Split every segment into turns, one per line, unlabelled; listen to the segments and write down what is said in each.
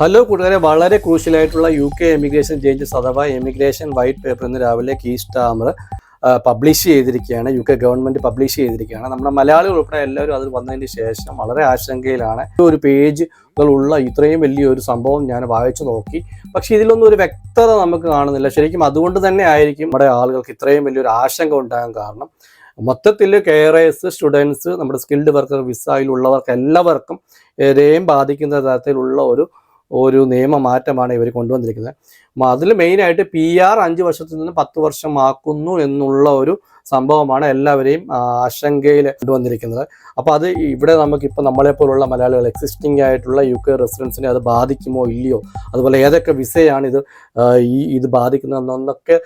Hello കൂട്ടുകാരെ വളരെ ക്രൂഷ്യലായിട്ടുള്ള യു കെ എമിഗ്രേഷൻ ചേഞ്ചസ് അഥവാ എമിഗ്രേഷൻ വൈറ്റ് പേപ്പർ ഇന്ന് രാവിലെ കീ സ്റ്റാമർ പബ്ലിഷ് ചെയ്തിരിക്കുകയാണ്. യു കെ ഗവൺമെന്റ് പബ്ലിഷ് ചെയ്തിരിക്കുകയാണ്. നമ്മുടെ മലയാളികൾ ഉൾപ്പെടെ എല്ലാവരും അതിൽ വന്നതിന് ശേഷം വളരെ ആശങ്കയിലാണ്. ഒരു പേജുകളുള്ള ഇത്രയും വലിയൊരു സംഭവം ഞാൻ വായിച്ചു നോക്കി. പക്ഷേ ഇതിലൊന്നും ഒരു വ്യക്തത നമുക്ക് കാണുന്നില്ല. ശരിക്കും അതുകൊണ്ട് തന്നെ ആയിരിക്കും നമ്മുടെ ആളുകൾക്ക് ഇത്രയും വലിയൊരു ആശങ്ക ഉണ്ടാകാൻ കാരണം. മൊത്തത്തിൽ കെയറേഴ്സ് സ്റ്റുഡൻസ് നമ്മുടെ സ്കിൽഡ് വർക്കർ വിസയിലുള്ളവർക്ക് എല്ലാവർക്കും ഏരെയും ബാധിക്കുന്ന തരത്തിലുള്ള ഒരു ഒരു നിയമമാറ്റമാണ് ഇവർ കൊണ്ടുവന്നിരിക്കുന്നത്. അതിൽ മെയിനായിട്ട് പി ആർ അഞ്ച് വർഷത്തിൽ നിന്ന് പത്ത് വർഷമാക്കുന്നു എന്നുള്ള ഒരു സംഭവമാണ് എല്ലാവരെയും ആശങ്കയിൽ കൊണ്ടുവന്നിരിക്കുന്നത്. അപ്പോൾ അത് ഇവിടെ നമുക്കിപ്പോൾ നമ്മളെപ്പോലുള്ള മലയാളികൾ എക്സിസ്റ്റിംഗ് ആയിട്ടുള്ള യു കെ റെസിഡൻസിനെ അത് ബാധിക്കുമോ ഇല്ലയോ? അതുപോലെ ഏതൊക്കെ വിസയാണ് ഇത് ഈ ഇത് ബാധിക്കുന്നതെന്നൊക്കെ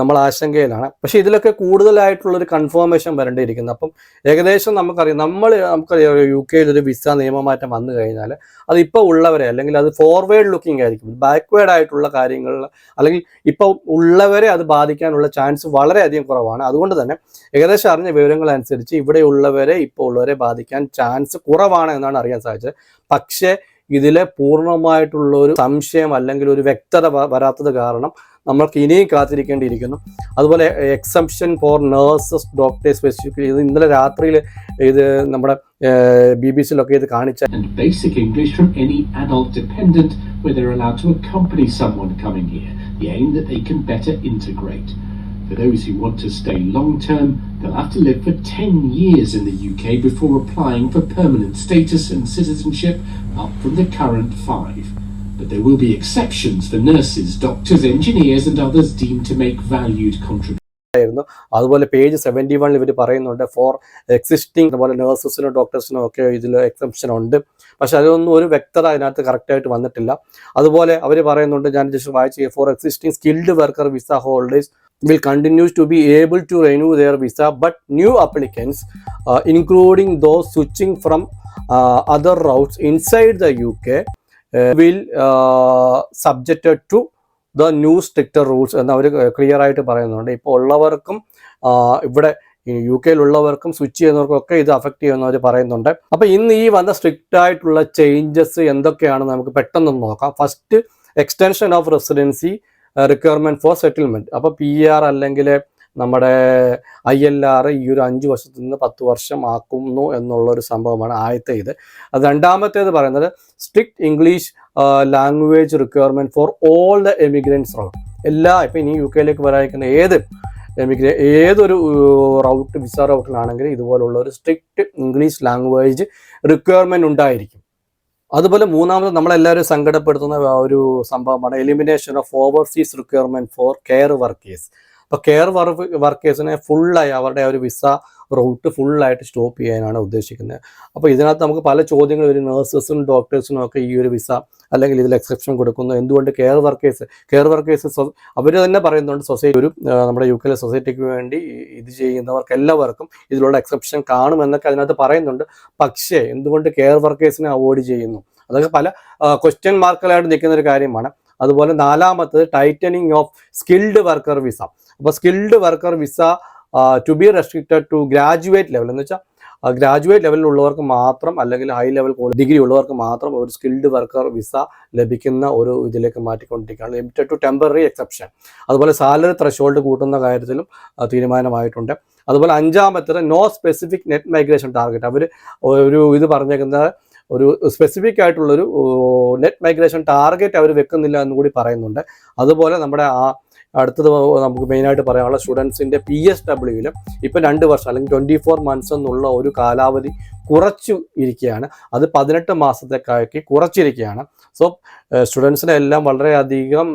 നമ്മൾ ആശങ്കയിലാണ്. പക്ഷേ ഇതിലൊക്കെ കൂടുതലായിട്ടുള്ളൊരു കൺഫർമേഷൻ വരേണ്ടിയിരിക്കുന്നത് അപ്പം ഏകദേശം നമുക്കറിയാം നമ്മൾ നമുക്കറിയാം യു കെയിൽ ഒരു വിസ നിയമമാറ്റം വന്നു കഴിഞ്ഞാൽ അത് ഇപ്പോൾ ഉള്ളവരെ അല്ലെങ്കിൽ അത് ഫോർവേഡ് ലുക്കിംഗ് ആയിരിക്കും. ബാക്ക്വേഡ് ആയിട്ടുള്ള കാര്യങ്ങൾ അല്ലെങ്കിൽ ഇപ്പോൾ ഉള്ളവരെ അത് ബാധിക്കാനുള്ള ചാൻസ് വളരെയധികം കുറവാണ്. അതുകൊണ്ട് തന്നെ ഏകദേശം അറിഞ്ഞ വിവരങ്ങൾ അനുസരിച്ച് ഇവിടെ ഇവിടെയുള്ളവരെ ഇപ്പോൾ ഉള്ളവരെ ബാധിക്കാൻ ചാൻസ് കുറവാണ് എന്നാണ് അറിയാൻ സാധിച്ചത്. പക്ഷേ ഇതിലെ പൂർണമായിട്ടുള്ള ഒരു സംശയം അല്ലെങ്കിൽ ഒരു വ്യക്തത വരാത്തത് കാരണം നമ്മൾക്ക് ഇനിയും കാത്തിരിക്കേണ്ടിയിരിക്കുന്നു. അതുപോലെ exemption for nurses doctors specifically ഇത് ഇന്നലെ രാത്രിയിൽ ഇത് നമ്മുടെ ബി ബി സിയിലൊക്കെ ഇത് കാണിച്ച
where they're allowed to accompany someone coming here. The aim that they can better integrate. For those who want to stay long term, they'll have to live for 10 years in the UK before applying for permanent status and citizenship, up from the current five. But there will be exceptions for nurses, doctors, engineers, and others deemed to make valued contributions.
ആയിരുന്നു. അതുപോലെ page seventy വണ്ണിൽ ഇവർ പറയുന്നുണ്ട് four existing അതുപോലെ നേഴ്സസിനോ ഡോക്ടേഴ്സിനോ ഒക്കെ ഇതിൽ exemption ഉണ്ട്. പക്ഷെ അതൊന്നും ഒരു വ്യക്തത അതിനകത്ത് കറക്റ്റായിട്ട് വന്നിട്ടില്ല. അതുപോലെ അവർ പറയുന്നുണ്ട് ഞാൻ ജസ്റ്റ് വായിച്ച് for existing skilled worker visa holders will continues to be able to renew their visa but new applicants uh, including those switching from uh, other routes inside the uk uh, will uh, subjected to the new stricter rules എന്ന് അവർ clear ആയിട്ട് പറയുന്നുണ്ട്. ഇപ്പോൾ ഉള്ളവർക്കും ഇവിടെ U കെയിലുള്ളവർക്കും switch ചെയ്യുന്നവർക്കൊക്കെ ഇത് affect അവർ പറയുന്നുണ്ട്. അപ്പോൾ ഇന്ന് ഈ വന്ന സ്ട്രിക്റ്റ് ആയിട്ടുള്ള ചേഞ്ചസ് എന്തൊക്കെയാണെന്ന് നമുക്ക് പെട്ടെന്ന് നോക്കാം. First extension of residency requirement for settlement അപ്പോൾ പി ആർ അല്ലെങ്കിൽ നമ്മുടെ ഐ എൽ ആർ ഈ ഒരു അഞ്ച് വർഷത്തിൽ നിന്ന് പത്ത് വർഷം ആക്കുന്നു എന്നുള്ള ഒരു സംഭവമാണ് ആദ്യത്തെ ഇത്. അത് രണ്ടാമത്തേത് പറയുന്നത് strict English language requirement for all the emigrants route എല്ലാ ഇപ്പം ഇനി യു കെയിലേക്ക് വരാതിരിക്കുന്ന ഏത് എമിഗ്രേ ഏതൊരു റൗട്ട് വിസ റൗട്ടിലാണെങ്കിലും ഇതുപോലുള്ള ഒരു സ്ട്രിക്റ്റ് ഇംഗ്ലീഷ് ലാംഗ്വേജ് റിക്വയർമെന്റ് ഉണ്ടായിരിക്കും. അതുപോലെ മൂന്നാമത് നമ്മളെല്ലാവരും സങ്കടപ്പെടുത്തുന്ന ഒരു സംഭവമാണ് elimination of overseas requirement for care workers. അപ്പോൾ കെയർ വർക്കേഴ്സിനെ ഫുള്ളായി അവരുടെ ഒരു വിസ റൂട്ട് ഫുള്ളായിട്ട് സ്റ്റോപ്പ് ചെയ്യാനാണ് ഉദ്ദേശിക്കുന്നത്. അപ്പോൾ ഇതിനകത്ത് നമുക്ക് പല ചോദ്യങ്ങൾ വരും. നഴ്സസും ഡോക്ടേഴ്സിനും ഒക്കെ ഈ ഒരു വിസ അല്ലെങ്കിൽ ഇതിൽ എക്സെപ്ഷൻ കൊടുക്കുന്നു. എന്തുകൊണ്ട് കെയർ വർക്കേഴ്സ് കെയർ വർക്കേഴ്സ് അവർ തന്നെ പറയുന്നുണ്ട് സൊസൈറ്റി ഒരു നമ്മുടെ യു കെയിലെ സൊസൈറ്റിക്ക് വേണ്ടി ഇത് ചെയ്യുന്നവർക്ക് എല്ലാവർക്കും ഇതിലുള്ള എക്സെപ്ഷൻ കാണുമെന്നൊക്കെ അതിനകത്ത് പറയുന്നുണ്ട്. പക്ഷേ എന്തുകൊണ്ട് കെയർ വർക്കേഴ്സിനെ അവോയ്ഡ് ചെയ്യുന്നു? അതൊക്കെ പല ക്വസ്റ്റ്യൻ മാർക്കുകളായിട്ട് നിൽക്കുന്ന ഒരു കാര്യമാണ്. അതുപോലെ നാലാമത്തത് tightening of skilled worker visa അപ്പോൾ skilled worker visa to be restricted to graduate level എന്ന് വെച്ചാൽ ഗ്രാജുവേറ്റ് ലെവലിലുള്ളവർക്ക് മാത്രം അല്ലെങ്കിൽ ഹൈ ലെവൽ ഡിഗ്രി ഉള്ളവർക്ക് മാത്രം ഒരു സ്കിൽഡ് വർക്കർ വിസ ലഭിക്കുന്ന ഒരു ഇതിലേക്ക് മാറ്റിക്കൊണ്ടിരിക്കുകയാണ്. ലിമിറ്റഡ് ടു ടെമ്പററി എക്സെപ്ഷൻ അതുപോലെ സാലറി ത്രഷോൾഡ് കൂട്ടുന്ന കാര്യത്തിലും തീരുമാനമായിട്ടുണ്ട്. അതുപോലെ അഞ്ചാമത്തത് no specific net migration target അവർ ഒരു ഇത് പറഞ്ഞേക്കുന്ന ഒരു സ്പെസിഫിക് ആയിട്ടുള്ളൊരു നെറ്റ് മൈഗ്രേഷൻ ടാർഗറ്റ് അവർ വെക്കുന്നില്ല എന്ന് കൂടി പറയുന്നുണ്ട്. അതുപോലെ നമ്മുടെ ആ അടുത്തത് നമുക്ക് മെയിനായിട്ട് പറയാനുള്ള സ്റ്റുഡൻസിന്റെ പി എസ് ഡബ്ല്യുവിലും ഇപ്പം രണ്ട് വർഷം അല്ലെങ്കിൽ ട്വന്റി ഫോർ മന്ത്സ് എന്നുള്ള ഒരു കാലാവധി കുറച്ചു ഇരിക്കുകയാണ്. അത് പതിനെട്ട് മാസത്തേക്കാക്കി കുറച്ചിരിക്കുകയാണ്. സോ സ്റ്റുഡൻസിനെ എല്ലാം വളരെയധികം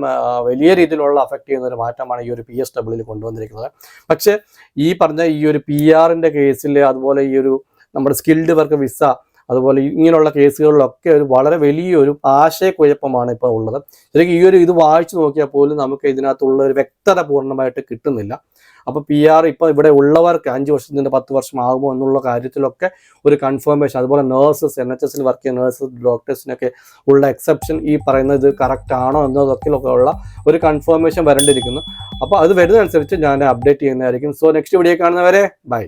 വലിയ രീതിയിലുള്ള അഫക്റ്റ് ചെയ്യുന്ന ഒരു മാറ്റമാണ് ഈ ഒരു പി എസ് ഡബ്ല്യുവിൽ കൊണ്ടുവന്നിരിക്കുന്നത്. പക്ഷേ ഈ പറഞ്ഞ ഈ ഒരു പി ആറിന്റെ കേസിൽ അതുപോലെ ഈ ഒരു നമ്മുടെ സ്കിൽഡ് വർക്ക് വിസ അതുപോലെ ഇങ്ങനെയുള്ള കേസുകളിലൊക്കെ ഒരു വളരെ വലിയൊരു ആശയക്കുഴപ്പമാണ് ഇപ്പോൾ ഉള്ളത്. ശരിക്കും ഈ ഒരു ഇത് വായിച്ചു നോക്കിയാൽ പോലും നമുക്ക് ഇതിനകത്തുള്ള ഒരു വ്യക്തത പൂർണമായിട്ട് കിട്ടുന്നില്ല. അപ്പോൾ പി ആർ ഇപ്പോൾ ഇവിടെ ഉള്ളവർക്ക് അഞ്ച് വർഷത്തിന്റെ പത്ത് വർഷം ആകുമോ എന്നുള്ള കാര്യത്തിലൊക്കെ ഒരു കൺഫർമേഷൻ അതുപോലെ നേഴ്സസ് എൻ എച്ച് എസിൽ വർക്ക് ചെയ്യുന്ന നേഴ്സസ് ഡോക്ടേഴ്സിനൊക്കെ ഉള്ള എക്സെപ്ഷൻ ഈ പറയുന്നത് കറക്റ്റ് ആണോ എന്നതൊക്കെ ഉള്ള ഒരു കൺഫർമേഷൻ വരേണ്ടിയിരിക്കുന്നു അപ്പോൾ അത് വരുന്നതനുസരിച്ച് ഞാൻ അപ്ഡേറ്റ് ചെയ്യുന്നതായിരിക്കും. സോ നെക്സ്റ്റ് വീഡിയോ കാണുന്നവരെ ബൈ